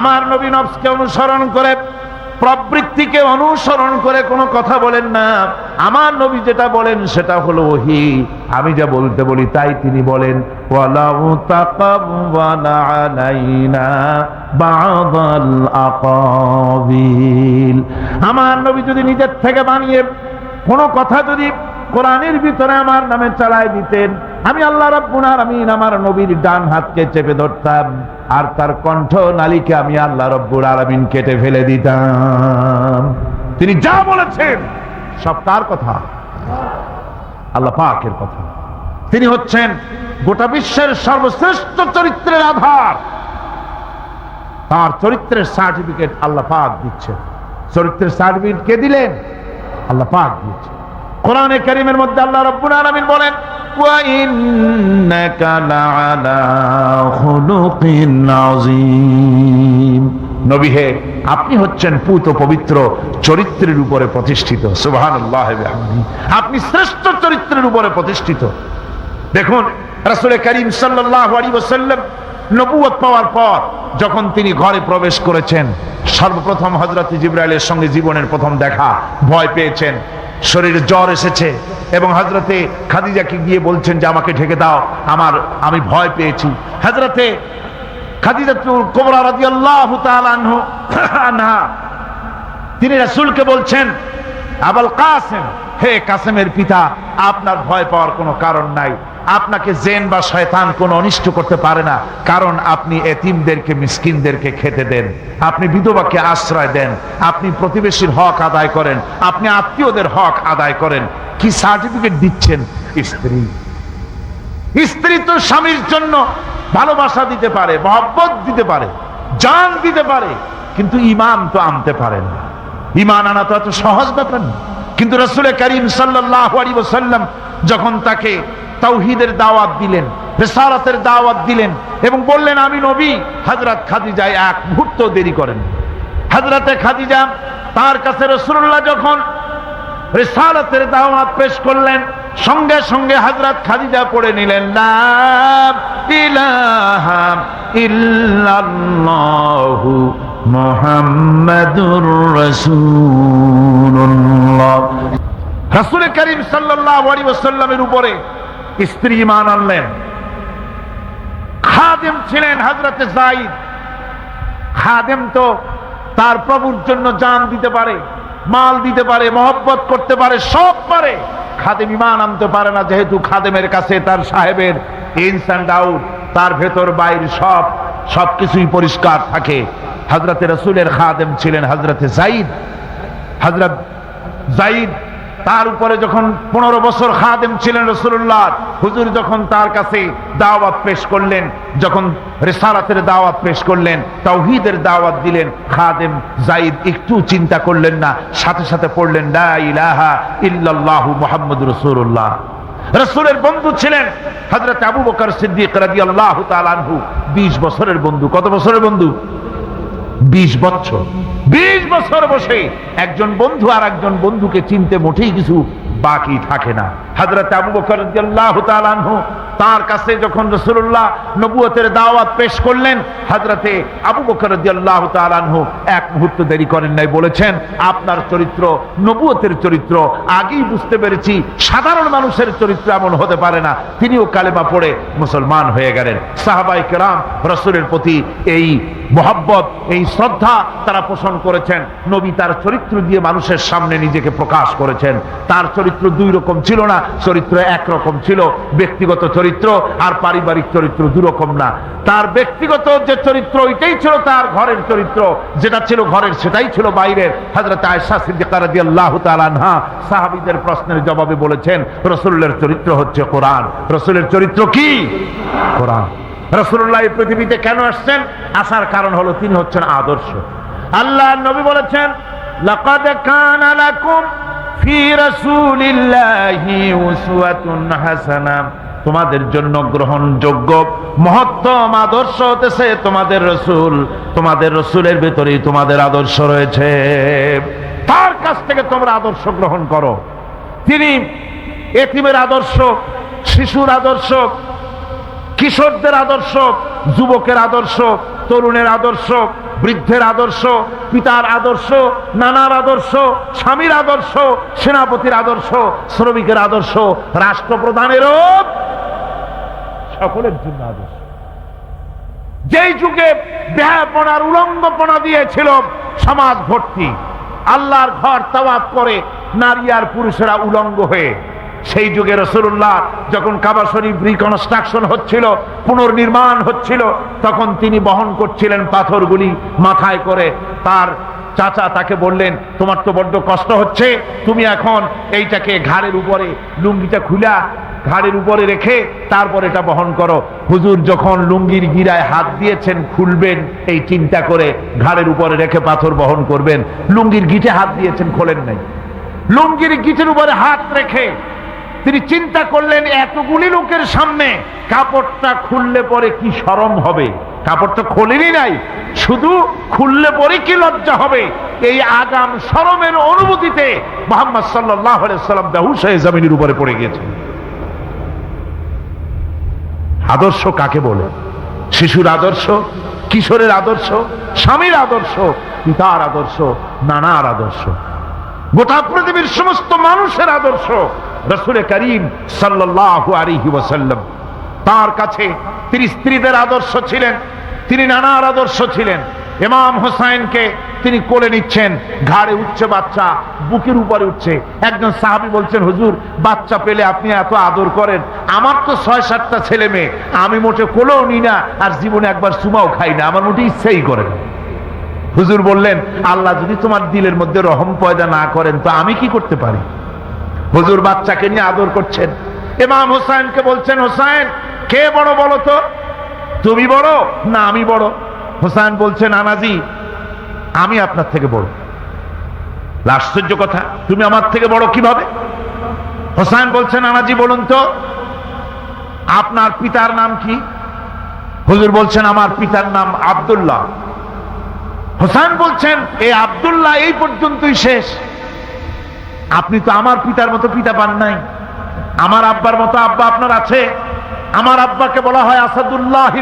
আমার নবী নবসকে অনুসরণ করে, প্রবৃত্তিকে অনুসরণ করে কোনো কথা বলেন না। আমার নবী যেটা বলেন সেটা হলো ওহি। আমি যা বলতে বলি তাই তিনি বলেন আমার নবী যদি নিজের থেকে বানিয়ে কোনো কথা যদি কোরআনের ভিতরে আমার নামে চালায় দিতেন, আমি আল্লাহ রাব্বুল আলামিন আমার নবীর ডান হাতকে চেপে ধরতাম। আর তার কণ্ঠ নালীকে আমি আল্লাহ রব্বুর আলামিন কেটে ফেলে দিতাম। তিনি যা বলেছেন, সব তার কথা। আল্লাহ পাকের কথা। তিনি হচ্ছেন গোটা বিশ্বের সর্বশ্রেষ্ঠ চরিত্রের আধার। তার চরিত্রের সার্টিফিকেট আল্লাহ পাক দিচ্ছেন। চরিত্রের সার্টিফিকেট কে দিলেন? আল্লাহ পাক দিচ্ছেন কোরআনে করিমের মধ্যে আল্লাহ রব্বুল আলমিন বলেন আপনি হচ্ছেন পুত পবিত্র চরিত্রের উপরে প্রতিষ্ঠিত। আপনি শ্রেষ্ঠ চরিত্রের উপরে প্রতিষ্ঠিত। দেখুন, রাসুলে করিম সাল্লাহ নবুয় পাওয়ার পর যখন তিনি ঘরে প্রবেশ করেছেন, সর্বপ্রথম হজরত জিব্রাইলের সঙ্গে জীবনের প্রথম দেখা ভয় পেয়েছেন। শরীরে জ্বর এসেছে এবং হজরতে খাদিজাকে গিয়ে বলছেন যে আমাকে ঢেকে দাও, আমার, আমি ভয় পেয়েছি। হজরতে আনহু, আনহা, তিনি রাসুলকে বলছেন, আবাল কাসেম, হে কাসেমের পিতা, আপনার ভয় পাওয়ার কোনো কারণ নাই। আপনাকে জেন বা শয়তান কোনো অনিষ্ট করতে পারে না। কারণ আপনি এতিমদেরকে, মিসকিনদেরকে খেতে দেন। আপনি বিধবাকে আশ্রয় দেন। আপনি প্রতিবেশীর হক আদায় করেন। আপনি আত্মীয়দের হক আদায় করেন। কি সার্টিফিকেট দিচ্ছেন? স্ত্রী। স্ত্রী তো স্বামীর জন্য ভালোবাসা দিতে পারে, মহব্বত দিতে পারে, জান দিতে পারে, কিন্তু ইমান তো আনতে পারেন ইমান আনা তো এত সহজ ব্যাপার না। কিন্তু রসুল করিম সাল্লাহ আলী ওসাল্লাম যখন তাকে তৌহিদের দাওয়াত দিলেন রেসারাতের দাওয়াত দিলেন এবং বললেন, আমি নবী। হজরত খাদিজায় এক মুহূর্ত দেরি করেন হজরতে খাদিজা তার কাছে রসুল্লাহ যখন রিসালাতের দাওয়াত পেশ করলেন, সঙ্গে সঙ্গে হযরত খাদিজা পড়ে নিলেন ইল্লাল্লাহু রাসূল করিম সাল্লাল্লাহু আলাইহি ওয়াসাল্লামের উপরে স্ত্রী ঈমান আনলেন খাদেম ছিলেন হযরতে যায়েদ খাদেম তো তার প্রভুর জন্য জান দিতে পারে, মাল দিতে পারে, মহব্বত করতে পারে, সব পারে। খাদেম ইমান আনতে পারে না, যেহেতু খাদেমের কাছে তার সাহেবের ইনস অ্যান্ড আউট তার ভেতর বাইর সব, সবকিছুই পরিষ্কার থাকে। হজরতে রসুলের খাদেম ছিলেন হজরতে জাইদ হজরত জাইদ তার উপরে যখন পনেরো বছর খাদেম ছিলেন রসুল্লাহ হুজুর যখন তার কাছে দাওয়াত পেশ করলেন, যখন রেসারাতের দাওয়াত পেশ করলেন, তাওহিদের দাওয়াত দিলেন, খাদেম জাইদ একটু চিন্তা করলেন না, সাথে সাথে পড়লেন, লা ইলাহা ইল্লাল্লাহু মুহাম্মদ রসুল্লাহ রসুলের বন্ধু ছিলেন হজরত আবু বকর সিদ্দিক রাদিয়াল্লাহু তাআলা আনহু 20 বছরের বন্ধু। কত বছরের বন্ধু? বিশ বছর। বিশ বছর বসে একজন বন্ধু আর একজন বন্ধুকে চিনতে মোটেই কিছু বাকি থাকে না। হাজরত আবু বকর তার কাছে যখন রাসূলুল্লাহ নবুয়তের দাওয়াত পেশ করলেন, হযরতে আবু বকর রাদিয়াল্লাহু তাআলা এক মুহূর্ত দেরি করেন নাই, বলেছেন, আপনার চরিত্র নবুয়তের চরিত্র, আগেই বুঝতে পেরেছি, সাধারণ মানুষের চরিত্র এমন হতে পারে না। তিনিও কালেমা পড়ে মুসলমান হয়ে গেলেন। সাহাবাই কেরাম রসুলের প্রতি এই মোহাব্বত, এই শ্রদ্ধা তারা পোষণ করেছেন। নবী তার চরিত্র দিয়ে মানুষের সামনে নিজেকে প্রকাশ করেছেন। তার চরিত্র দুই রকম ছিল না, চরিত্র একরকম ছিল, ব্যক্তিগত চরিত্র আর পারিবারিক চরিত্র দুরকম না। তার ব্যক্তিগত যে চরিত্র, ওইটাই ছিল তার ঘরের চরিত্র। যেটা ছিল ঘরের, সেটাই ছিল বাইরের। হাজরত আয়সা সিদ্দিকা রাদিয়াল্লাহু তাআলা আনহা সাহাবীদের প্রশ্নের জবাবে বলেছেন, রসুলের চরিত্র হচ্ছে কোরআন। রসুলের চরিত্র কি? কোরআন। রসুল্লাহ এই পৃথিবীতে কেন আসছেন? আসার কারণ হলো তিনি হচ্ছেন আদর্শ। আল্লাহ নবী বলেছেন, লাকাদ কানা লাকুম ফি তোমাদের জন্য গ্রহণযোগ্য, মহত্তম আদর্শ হতেছে তোমাদের রসুল। তোমাদের রসুলের ভেতরেই তোমাদের আদর্শ রয়েছে। তার কাছ থেকে তোমরা আদর্শ গ্রহণ করো। তিনি এতিমের আদর্শ, শিশুর আদর্শ, কিশোরদের আদর্শ, যুবকের আদর্শ, তরুণের আদর্শ বৃদ্ধের আদর্শ, পিতার আদর্শ, নানার আদর্শ, স্বামীর আদর্শ, সেনাপতির আদর্শ, শ্রমিকের আদর্শ, রাষ্ট্রপ্রধানেরও সকলের জন্য আদর্শ। যেই যুগে দেহাপনার উলঙ্গপনা দিয়েছিল সমাজ ভর্তি, আল্লাহর ঘর তাওয়াফ করে নারী আর পুরুষেরা উলঙ্গ হয়ে সেই যুগে রসুল্লাহ যখন কাবা শরীফ রিকনস্ট্রাকশন হচ্ছিল, পুনর্নির্মাণ হচ্ছিল, তখন তিনি বহন করছিলেন পাথরগুলি মাথায় করে। তার চাচা তাকে বললেন, তোমার তো বড্ড কষ্ট হচ্ছে, তুমি এখন এইটাকে ঘাড়ের উপরে, লুঙ্গিটা খুলা, ঘাড়ের উপরে রেখে তারপর এটা বহন করো। হুজুর যখন লুঙ্গির গিরায় হাত দিয়েছেন, খুলবেন, এই চিন্তা করে ঘাড়ের উপরে রেখে পাথর বহন করবেন। লুঙ্গির গিটে হাত দিয়েছেন, খোলেন নাই। লুঙ্গির গিটের উপরে হাত রেখে তিনি চিন্তা করলেন, এতগুলি লোকের সামনে কাপড়টা খুললে পরে কি সরম হবে? কাপড় তো খোলেনি নাই, শুধু খুললে পরে কি লজ্জা হবে? এই আগাম সরমের অনুভূতিতে মোহাম্মদ সাল্লাম বেহুশ হয়ে জমিনের উপরে পড়ে গিয়েছেন। আদর্শ কাকে বলে? শিশুর আদর্শ? কিশোরের আদর্শ? স্বামীর আদর্শ? পিতার আদর্শ? নানার আদর্শ? গোটা পৃথিবীর সমস্ত মানুষের আদর্শ? রসুলের করিম সাল্লাহ আলিহি তার কাছে তিনি স্ত্রীদের আদর্শ ছিলেন, তিনি নানার আদর্শ ছিলেন। ইমাম হোসাইনকে তিনি কোলে নিচ্ছেন, ঘাড়ে উঠছে বাচ্চা, বুকের উপরে উঠছে। একজন সাহাবি বলছেন, হুজুর, বাচ্চা পেলে আপনি এত আদর করেন, আমার তো ছয়, সাতটা ছেলে মেয়ে, আমি মোটে কোলেও নি না আর জীবনে একবার সুমাও খাই না, আমার মোটে ইচ্ছাই করে না। হুজুর বললেন, আল্লাহ যদি তোমার দিলের মধ্যে রহম পয়দা না করেন, তো আমি কি করতে পারি? হুজুর বাচ্চাকে নিয়ে আদর করছেন। ইমাম হোসাইনকে বলছেন, হোসাইন, কে বড় বলো তো? তুমি বড় না আমি বড়? হোসাইন বলছেন আনাজি আমি আপনার থেকে বড়। আশ্চর্য কথা, তুমি আমার থেকে বড় কীভাবে? হোসাইন বলছেন আনাজি বলুন তো, আপনার পিতার নাম কি? হুজুর বলছেন, আমার পিতার নাম আব্দুল্লাহ। হোসাইন বলছেন এই আব্দুল্লাহ এই পর্যন্তই শেষ। আপনি তো আমার পিতার মতো পিতা পান নাই। আমার আব্বার মতো আব্বা আপনার আছে। আমার আব্বাকে বলা হয় আসাদুল্লাহ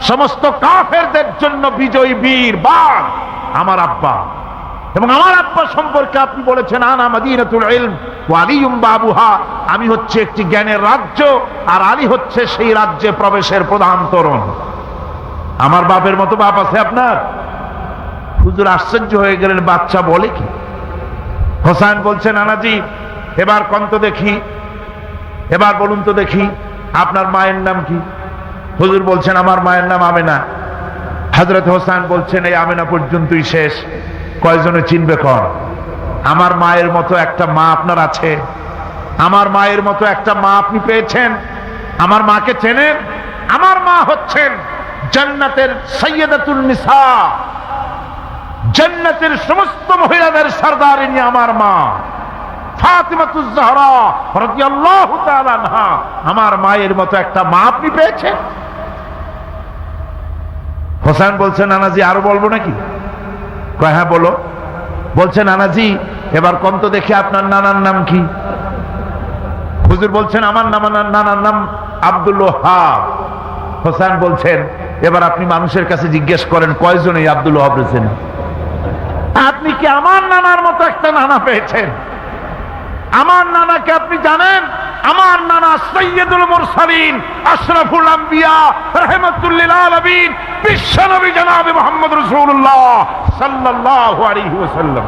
সমস্ত কাফেরদের জন্য বিজয়ী বীর বা আমার আব্বা। এবং আমার আব্বা সম্পর্কে আপনি বলেছেন, আনা মাদিনাতুল ইলম ওয়া আলিয়ুম বাবুহা। আমি হচ্ছে একটি জ্ঞানের রাজ্য, আর আলী হচ্ছে সেই রাজ্যে প্রবেশের প্রধান তরুণ। আমার বাপের মতো বাপ আছে আপনার? হুজুর আশ্চর্য হয়ে গেলেন, বাচ্চা বলে কি? হোসাইন বলছেন আনাজি এবার কন্ত দেখি। এবার বলুন তো দেখি, আপনার মায়ের নাম কি? হুজুর বলছেন, আমার মায়ের নাম আমেনা। হজরত হোসাইন বলছেন, এই আমেনা পর্যন্তই শেষ। কয়জনে চিনবে কর? আমার মায়ের মতো একটা মা আপনার আছে। আমার মায়ের মতো একটা মা আপনি পেয়েছেন। আমার মাকে চেনেন। আমার মা হচ্ছেন জান্নাতের সৈয়দাতুল নিসা। জান্নাতের সমস্ত মহিলাদের সর্দারিনী আমার মা। আমার মায়ের মতো একটা মা আপনি পেয়েছেন। হোসেন বলছেন নানাজি, আরও বলব নাকি? হ্যাঁ বলো। বলছেন নানাজি, এবার কম তো দেখি আপনার নানার নাম কি? হুজুর বলছেন, আমার নাম নানার নাম আব্দুল হোসেন বলছেন, এবার আপনি মানুষের কাছে জিজ্ঞেস করেন, কয়জন এই আব্দুল ওহাব রয়েছেন? আপনি কি আমার নানার মতো একটা নানা পেয়েছেন? আমার নানাকে আপনি জানেন? আমার নানা সৈয়দুল মুরসালিন, আশরাফুল আম্বিয়া, রাহমাতুল্লিল আলামিন বিশ্বনবী জনাবে মুহাম্মদ রাসূলুল্লাহ সাল্লাল্লাহু আলাইহি ওয়াসাল্লাম।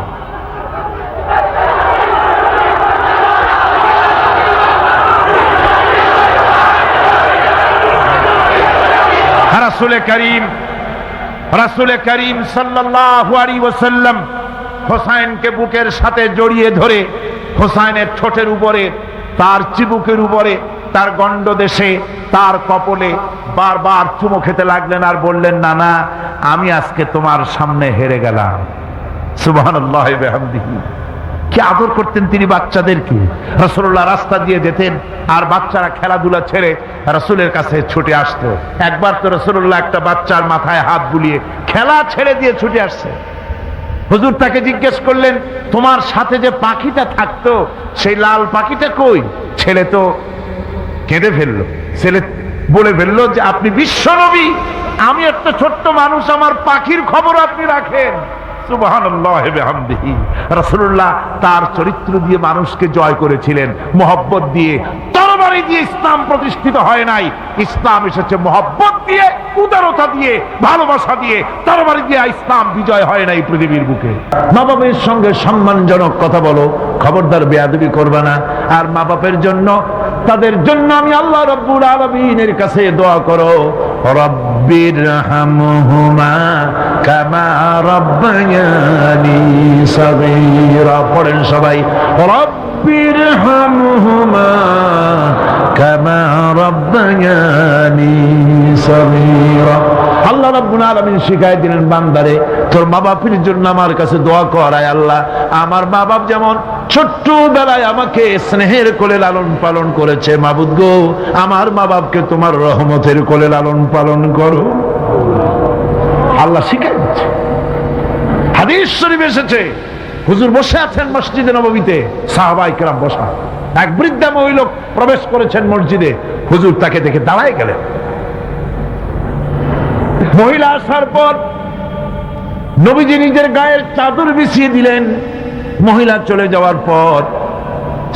রাসূল করিম রাসূল করিম সাল্লাল্লাহু আলাইহি ওয়াসাল্লাম হোসাইনকে বুকের সাথে জড়িয়ে ধরে, হোসাইনের ঠোঁটের উপরে, তার চিবুকের উপরে, তার গণ্ড দেশে তার কপলে বারবার চুমো খেতে লাগলেন আর বললেন না না আমি আজকে তোমার সামনে হেরে গেলাম। বিহামদিহি। কি আদর করতেন তিনি বাচ্চাদেরকে। রসুল্লাহ রাস্তা দিয়ে যেতেন আর বাচ্চারা খেলাধুলা ছেড়ে রসুলের কাছে ছুটে আসতো। একবার তো রসুল্লাহ একটা বাচ্চার মাথায় হাত বুলিয়ে খেলা ছেড়ে দিয়ে ছুটে আসছে। হুজুর তাকে জিজ্ঞেস করলেন, তোমার সাথে যে পাখিটা থাকতো, সেই লাল পাখিটা কই? ছেলে তো কেঁদে ফেলল। ছেলে বলে ফেলল যে, আপনি বিশ্বনবী আমি একটা ছোট্ট মানুষ, আমার পাখির খবর আপনি রাখেন। তার চরিত্র দিয়ে মানুষকে জয় করেছিলেন, মোহব্বত দিয়ে। তরবারি দিয়ে ইসলাম প্রতিষ্ঠিত হয় নাই। ইসলাম এসেছে মোহব্বত দিয়ে, উদারতা দিয়ে, ভালোবাসা দিয়ে। তরবারি দিয়ে ইসলাম বিজয় হয় নাই পৃথিবীর বুকে। মা বাবের সঙ্গে সম্মানজনক কথা বলো, খবরদার বেয়াদবি করবে না। আর মা বাপের জন্য, তাদের জন্য আমি আল্লাহ রব্বুল আলমিনের কাছে দোয়া করো, রব্বির হামহুমা কামা রব্বায়ানি সগীরা। পড়েন সবাই রব্বির হামহুমা কামা রব্বায়ানি সগীরা। আল্লাহ রাব্বুল আলামিন শিখাই দিলেন, বান্দারে, তোর মা বাপের জন্য আমার কাছে দোয়া করায় আল্লাহ। আমার মা বাপ যেমন ছোট্ট বেলায় আমাকে স্নেহের কোলে লালন পালন করেছে, মাবুদ গো, আমার মা বাপকে তোমার রহমতের কোলে লালন পালন করো। আল্লাহ শিখাই দিচ্ছে হাদিস শরীফ এসেছে হুজুর বসে আছেন মসজিদে নবমীতে, সাহাবাই কেরাম বসা। এক বৃদ্ধা মহিলা প্রবেশ করেছেন মসজিদে, হুজুর তাকে দেখে দাঁড়ায় গেলেন। মহিলা আসার পর নবীজি নিজের গায়ের চাদর বিছিয়ে দিলেন। মহিলা চলে যাওয়ার পর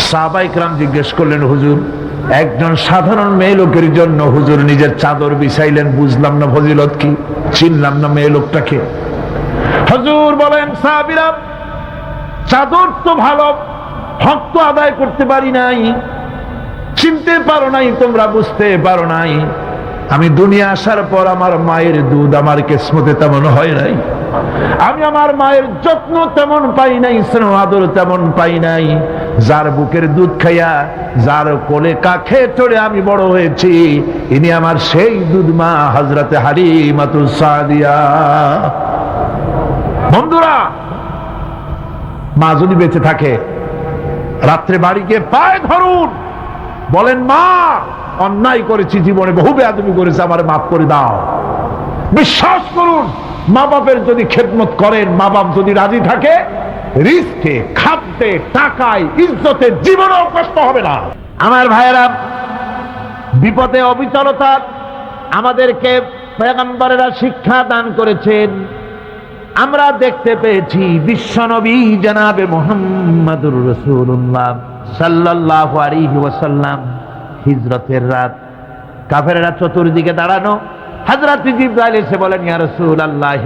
সাহাবাইকরাম জিজ্ঞেস করলেন, হুজুর, একজন সাধারণ মেয়ে লোকের জন্য হুজুর নিজের চাদর বিছাইলেন, বুঝলাম না ফজিলত কি, চিনলাম না মেয়ে লোকটাকে। হুজুর বলেন, সাহাবিরা চাদর তো ভালো, হক তো আদায় করতে পারি নাই। চিনতে পারো নাই, তোমরা বুঝতে পারো নাই। আমি দুনিয়া আসার পর আমার মায়ের দুধ আমার কেসমতে তেমন হয় নাই। আমি আমার মায়ের যত্ন তেমন পাই নাই, স্নেহ, আদর তেমন পাই নাই। যার বুকের দুধ খাইয়া, যার কোলে কাখে চড়ে আমি বড় হয়েছি, ইনি আমার সেই দুধ মা হজরতে হারি মাতু সাদিয়া। বন্ধুরা মা যদি বেঁচে থাকে, রাত্রে বাড়ি গিয়ে পায়ে ধরুন। বলেন, মা, অন্যায় করেছি জীবনে, বহু বেয়াদবি করেছে, আমার মাফ করে দাও। বিশ্বাস করুন, মা বাপের যদি খেদমত করেন, মা বাপ যদি রাজি থাকে, রিস্কে, খাদ্যে, টাকায়, ইজ্জতে জীবনেও কষ্ট হবে না। আমার ভাইয়েরা, বিপদে অবিচলতা আমাদেরকে পেগম্বরেরা শিক্ষা দান করেছেন। আমরা দেখতে পেয়েছি বিশ্বনবী জানাবে মোহাম্মদুর রসুল্লাহ সাল্লাহ আলিহি ওয়াসাল্লাম হিজরতের রাত। কাফেরেরা চতুর্দিকে দাঁড়ানো। হাজরাত জিব্রাইল এসে বলেন, ইয়া রসুল আল্লাহ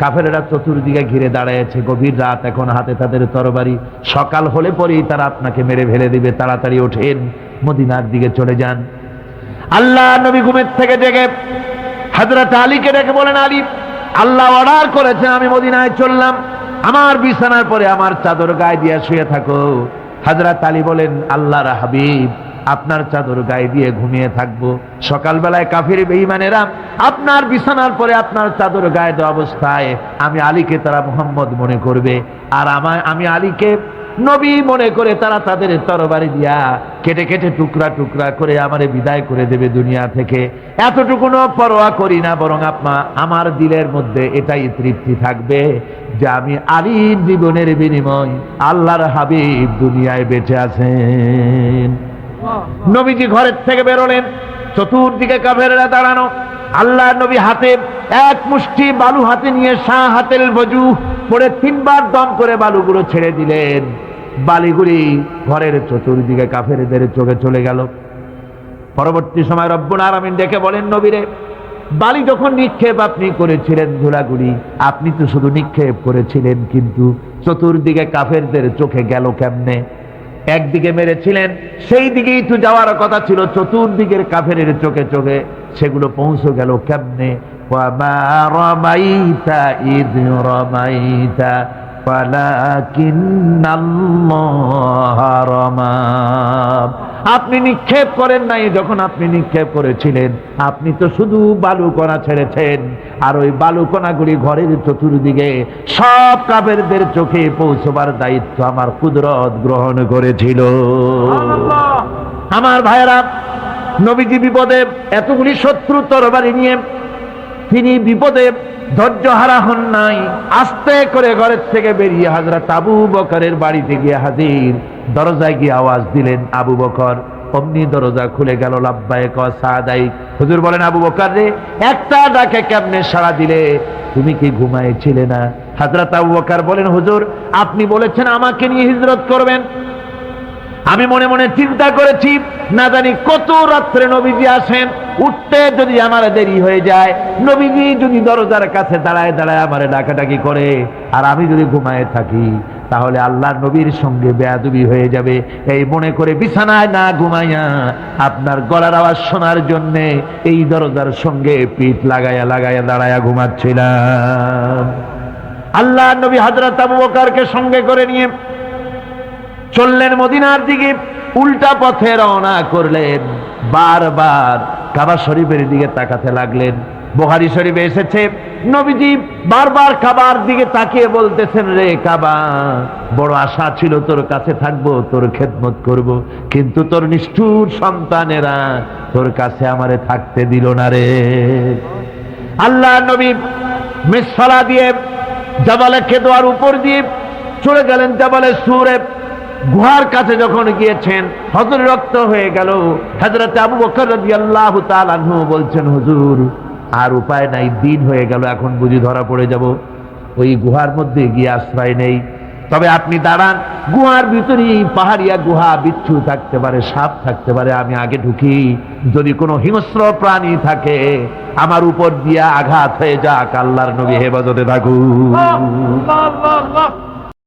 কাফেরেরা চতুর্দিকে ঘিরে দাঁড়াইছে গভীর রাত এখন হাতে তাদের তরবারি। সকাল হলে পরেই তারা আপনাকে মেরে ফেলে দিবে। তাড়াতাড়ি ওঠেন, মদিনার দিকে চলে যান। আল্লাহ নবী ঘুমের থেকে জেগে হাজরত আলীকে ডেকে বলেন, আলী আল্লাহ অর্ডার করেছেন, আমি মদিনায় চললাম। আমার বিছানার পরে আমার চাদর গায়ে দিয়ে শুয়ে থাকো। হাজরাত আলী বলেন, আল্লাহর হাবিব, আপনার চাদর গায়ে দিয়ে ঘুমিয়ে থাকব। সকালবেলায় কাফির বেঈমানেরা আপনার বিছানার পরে আপনার চাদর গায়ে দেওয়া অবস্থায় আমি আলীকে তারা মোহাম্মদ মনে করবে। আর আমায়, আমি আলীকে নবী মনে করে তারা তাদের তরবারি দিয়া কেটে কেটে টুকরা টুকরা করে আমারে বিদায় করে দেবে দুনিয়া থেকে। এতটুকুনো পরোয়া করি না, বরং আপনা আমার দিলের মধ্যে এটাই তৃপ্তি থাকবে যে আমি আলীর জীবনের বিনিময় আল্লাহর হাবিব দুনিয়ায় বেঁচে আছেন। নবীজি ঘরের থেকে বেরোলেন, চতুর্দিকে কাফেরেরা দাঁড়ানো। আল্লাহ নবী হাতে এক মুষ্টি বালু হাতে নিয়ে শাহ হাতের বজু পরে তিনবার দম করে বালুগুলো ছেড়ে দিলেন। বালিগুলি ঘরের চতুর্দিকে কাফেরদের চোখে চলে গেল। পরবর্তী সময় রব্বুল আরামিন ডেকে বলেন, নবীরে, বালি যখন নিক্ষেপ আপনি করেছিলেন ধুলাগুলি আপনি তো শুধু নিক্ষেপ করেছিলেন, কিন্তু চতুর্দিকে কাফেরদের চোখে গেল কেমনে? একদিকে মেরেছিলেন, সেই দিকেই তো যাওয়ার কথা ছিল, চতুর্দিকের কাফের চোখে চোখে সেগুলো পৌঁছে গেল কেমনে? রমাইতা, ইদ রমাইতা আপনি নিক্ষেপ করেন নাই যখন আপনি নিক্ষেপ করেছিলেন আপনি তো শুধু বালুকণা ছেড়েছেন আর ওই বালুকণাগুলি ঘরের চতুর্দিকে সব কাবেরদের চোখে পৌঁছবার দায়িত্ব আমার কুদরত গ্রহণ করেছিল। আমার ভাইরা নবীজি বিপদে এতগুলি শত্রু তরবারি নিয়ে তিনি বিপদে ধৈর্য হারা হন নাই। আস্তে করে ঘরের থেকে বেরিয়ে হাজরা আবু বকরের বাড়িতে গিয়ে হাজির। দরজায় গিয়ে আওয়াজ দিলেন, আবু বকর, অমনি দরজা খুলে গেল লাভবায়ক সাদাই। হুজুর বলেন, আবু বকর রে, একটা ডাকে কেমনে সাড়া দিলে? তুমি কি ঘুমাইছিলে না? হাজরত আবু বকর বলেন, হুজুর, আপনি বলেছেন আমাকে নিয়ে হিজরত করবেন। আমি মনে মনে চিন্তা করেছি, না জানি কত রাত্রে নবীজি আসেন, উঠতে যদি আমার দেরি হয়ে যায়, নবীজি যদি দরজার কাছে দাঁড়ায় দাঁড়ায় আমার ডাকাডাকি করে, আর আমি যদি ঘুমায় থাকি, তাহলে আল্লাহ নবীর সঙ্গে বেয়াদবি হয়ে যাবে। এই মনে করে বিছানায় না ঘুমাইয়া আপনার গলার আওয়াজ শোনার জন্যে এই দরজার সঙ্গে পিঠ লাগাইয়া লাগাইয়া দাঁড়ায়া ঘুমাচ্ছিলাম। আল্লাহ নবী হাজরত আবু বকরকে সঙ্গে করে নিয়ে চললেন মদিনার দিকে, উল্টা পথে রওনা করলেন। বারবার কাবা শরীফের দিকে তাকাতে লাগলেন। বোহারি শরীফে এসেছে, নবীজি বারবার কাবার দিকে তাকিয়ে বলতেছেন, রে কাবা, বড় আশা ছিল তোর কাছে থাকব, তোর খেদমত করব, কিন্তু তোর নিষ্ঠুর সন্তানেরা তোর কাছে আমারে থাকতে দিল না রে। আল্লাহ নবী মিসফালা দিয়ে জাবালে খেদোয়ার উপর দিয়ে চলে গেলেন জাবালে সুরে গুহার কাছে যখন গিয়েছেন হজর রক্ত হয়ে গেল। হজরত আবু বকর তাআলা আনহু বলছেন, হুজুর, আর উপায় নাই, দিন হয়ে গেল, এখন বুঝি ধরা পড়ে যাব। ওই গুহার মধ্যে গিয়ে আশ্রয় নেই। তবে আপনি দাঁড়ান, গুহার ভিতরেই পাহাড়িয়া গুহা বিচ্ছু থাকতে পারে, সাপ থাকতে পারে, আমি আগে ঢুকি। যদি কোনো হিংস্র প্রাণী থাকে, আমার উপর দিয়া আঘাত হয়ে যাক, আল্লাহর নবী হেফাজতে থাকুক আল্লাহ আল্লাহ আল্লাহ।